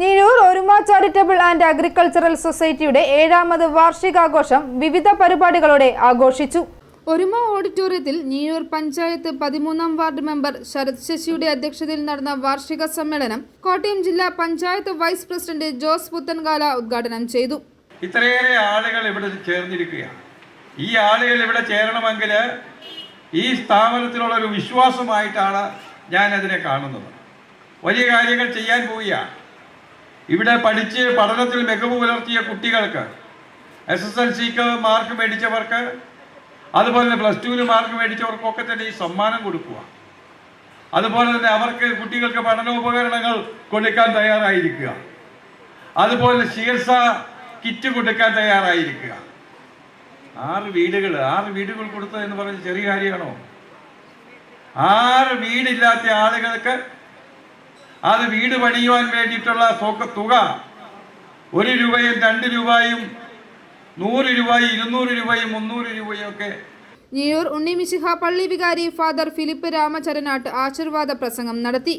നീഴൂർ ഒരുമ charitable and agricultural സൊസൈറ്റിയുടെ ഏഴാമത് വാർഷികാഘോഷം വിവിധ പരിപാടികളോടെ ആഘോഷിച്ചു. ഒരുമ ഓഡിറ്റോറിയത്തിൽ നീഴൂർ പഞ്ചായത്ത് പതിമൂന്നാം വാർഡ് മെമ്പർ ശരത് ശശിയുടെ അധ്യക്ഷതയിൽ നടന്ന വാർഷിക സമ്മേളനം കോട്ടയം ജില്ലാ പഞ്ചായത്ത് വൈസ് പ്രസിഡന്റ് ജോസ് പുത്തൻകാല ഉദ്ഘാടനം ചെയ്തു. ഇത്രയേറെ ആളുകൾ ഇവിടെ ചേർന്നിരിക്കുകയാണ്. ഈ ആളുകൾ ഇവിടെ ചേരണമെങ്കിൽ ഈ സ്ഥാപനത്തിലുള്ള ഒരു വിശ്വാസമായിട്ടാണ് ഞാൻ അതിനെ കാണുന്നത്. വലിയ കാര്യങ്ങൾ ചെയ്യാൻ പോവുകയാണ്. ഇവിടെ പഠിച്ച് പഠനത്തിൽ മികവ് പുലർത്തിയ കുട്ടികൾക്ക് എസ് എസ് എൽ സിക്ക് മാർക്ക് മേടിച്ചവർക്ക് അതുപോലെ തന്നെ പ്ലസ് ടുവിന് മാർക്ക് മേടിച്ചവർക്കൊക്കെ തന്നെ ഈ സമ്മാനം കൊടുക്കുക. അതുപോലെ തന്നെ അവർക്ക് കുട്ടികൾക്ക് പഠനോപകരണങ്ങൾ കൊടുക്കാൻ തയ്യാറായിരിക്കുക. അതുപോലെ ചികിത്സ കിറ്റ് കൊടുക്കാൻ തയ്യാറായിരിക്കുക. ആറ് വീടുകൾ ആറ് വീടുകൾ കൊടുത്തത് എന്ന് പറഞ്ഞ് ചെറിയ കാര്യമാണോ? ആറ് വീടില്ലാത്ത ആളുകൾക്ക് അത് വീട് പണിയുവാൻ വേണ്ടിയിട്ടുള്ള തുക ഒരു രൂപയും രണ്ട് രൂപയും നൂറ് രൂപയും ഇരുന്നൂറ് രൂപയും മുന്നൂറ് രൂപയും ഒക്കെ. ഉണ്ണി ഉണ്ണിമിശിഹ പള്ളി വികാരി ഫാദർ ഫിലിപ്പ് രാമചരനാട്ട് ആശീർവാദ പ്രസംഗം നടത്തി.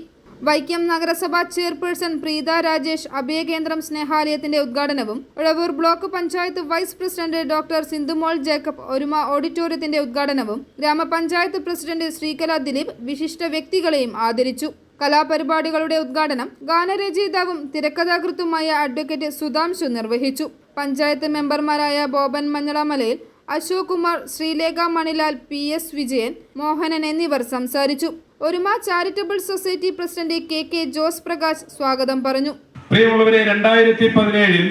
വൈക്കം നഗരസഭാ ചെയർപേഴ്സൺ പ്രീത രാജേഷ് അഭയകേന്ദ്രം സ്നേഹാലയത്തിന്റെ ഉദ്ഘാടനവും Uzhavoor block panchayat vice president doctor Sindhumol Jacob Oruma ഓഡിറ്റോറിയത്തിന്റെ ഉദ്ഘാടനവും ഗ്രാമപഞ്ചായത്ത് പ്രസിഡന്റ് ശ്രീകല ദിലീപ് വിശിഷ്ട വ്യക്തികളെയും ആദരിച്ചു. കലാപരിപാടികളുടെ ഉദ്ഘാടനം ഗാനരചയിതാവും തിരക്കഥാകൃത്തുമായ അഡ്വക്കേറ്റ് സുധാംശു നിർവഹിച്ചു. പഞ്ചായത്ത് മെമ്പർമാരായ ബോബൻ മഞ്ഞളമലയിൽ അശോക് കുമാർ ശ്രീലേഖ മണിലാൽ പി എസ് വിജയൻ മോഹനൻ എന്നിവർ സംസാരിച്ചു. Oruma charitable society president K K Jose Prakash സ്വാഗതം പറഞ്ഞു. പ്രിയമുള്ളവരെ രണ്ടായിരത്തി പതിനേഴിൽ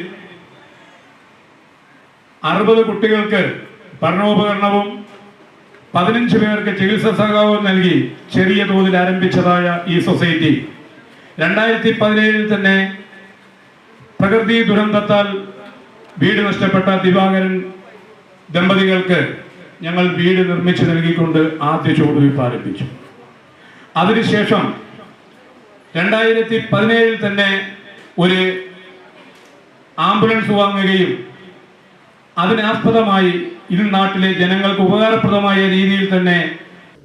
അറുപത് കുട്ടികൾക്ക് പഠനോപകരണവും പതിനഞ്ച് പേർക്ക് ചികിത്സ സഹായവും നൽകി ചെറിയ തോതിൽ ആരംഭിച്ചതായ ഈ സൊസൈറ്റി. രണ്ടായിരത്തി പതിനേഴിൽ തന്നെ പ്രകൃതി ദുരന്തത്താൽ വീട് നഷ്ടപ്പെട്ട ദിവാകരൻ ദമ്പതികൾക്ക് ഞങ്ങൾ വീട് നിർമ്മിച്ചു നൽകിക്കൊണ്ട് ആദ്യ ചുവടുവയ്പ് ആരംഭിച്ചു. അതിനുശേഷം രണ്ടായിരത്തി പതിനേഴിൽ തന്നെ ഒരു ആംബുലൻസ് വാങ്ങുകയും അതിനാസ്പദമായി ഇരു നാട്ടിലെ ജനങ്ങൾക്ക് ഉപകാരപ്രദമായ രീതിയിൽ തന്നെ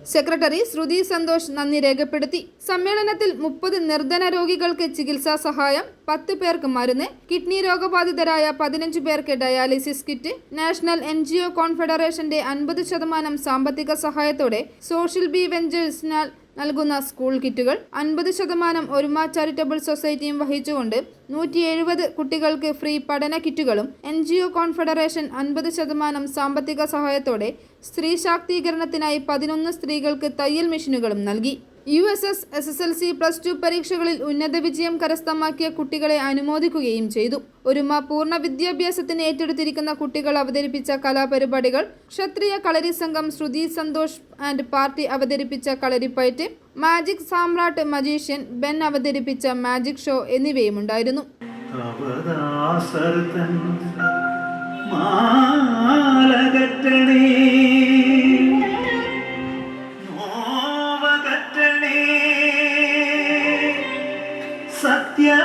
സെക്രട്ടറി ശ്രുതി സന്തോഷ് നന്ദി രേഖപ്പെടുത്തി. സമ്മേളനത്തിൽ മുപ്പത് നിർധന രോഗികൾക്ക് ചികിത്സാ സഹായം പത്ത് പേർക്ക് മരുന്ന് കിഡ്നി രോഗബാധിതരായ പതിനഞ്ച് പേർക്ക് dialysis kit national N G O കോൺഫെഡറേഷന്റെ അൻപത് ശതമാനം സാമ്പത്തിക സഹായത്തോടെ സോഷ്യൽ ബി വെഞ്ചേഴ്സിനാൽ നൽകുന്ന സ്കൂൾ കിറ്റുകൾ അൻപത് ശതമാനം ഒരുമ ചാരിറ്റബിൾ സൊസൈറ്റിയും വഹിച്ചുകൊണ്ട് നൂറ്റി എഴുപത് കുട്ടികൾക്ക് ഫ്രീ പഠന കിറ്റുകളും എൻ ജി ഒ കോൺഫെഡറേഷൻ അൻപത് ശതമാനം സാമ്പത്തിക സഹായത്തോടെ സ്ത്രീ ശാക്തീകരണത്തിനായി പതിനൊന്ന് സ്ത്രീകൾക്ക് തയ്യൽ മെഷീനുകളും നൽകി. U S S S S L C plus two പരീക്ഷകളിൽ ഉന്നത വിജയം കരസ്ഥമാക്കിയ കുട്ടികളെ അനുമോദിക്കുകയും ചെയ്തു. ഒരുമ പൂർണ വിദ്യാഭ്യാസത്തിന് ഏറ്റെടുത്തിരിക്കുന്ന കുട്ടികൾ അവതരിപ്പിച്ച കലാപരിപാടികൾ ക്ഷത്രിയ കളരി സംഘം ശ്രുതി സന്തോഷ് ആൻഡ് പാർട്ടി അവതരിപ്പിച്ച kalaripayattu magic Samrat magician Ben അവതരിപ്പിച്ച മാജിക് ഷോ എന്നിവയും ഉണ്ടായിരുന്നു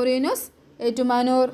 ഐഫോറിയനോസ് ഏറ്റുമാനൂർ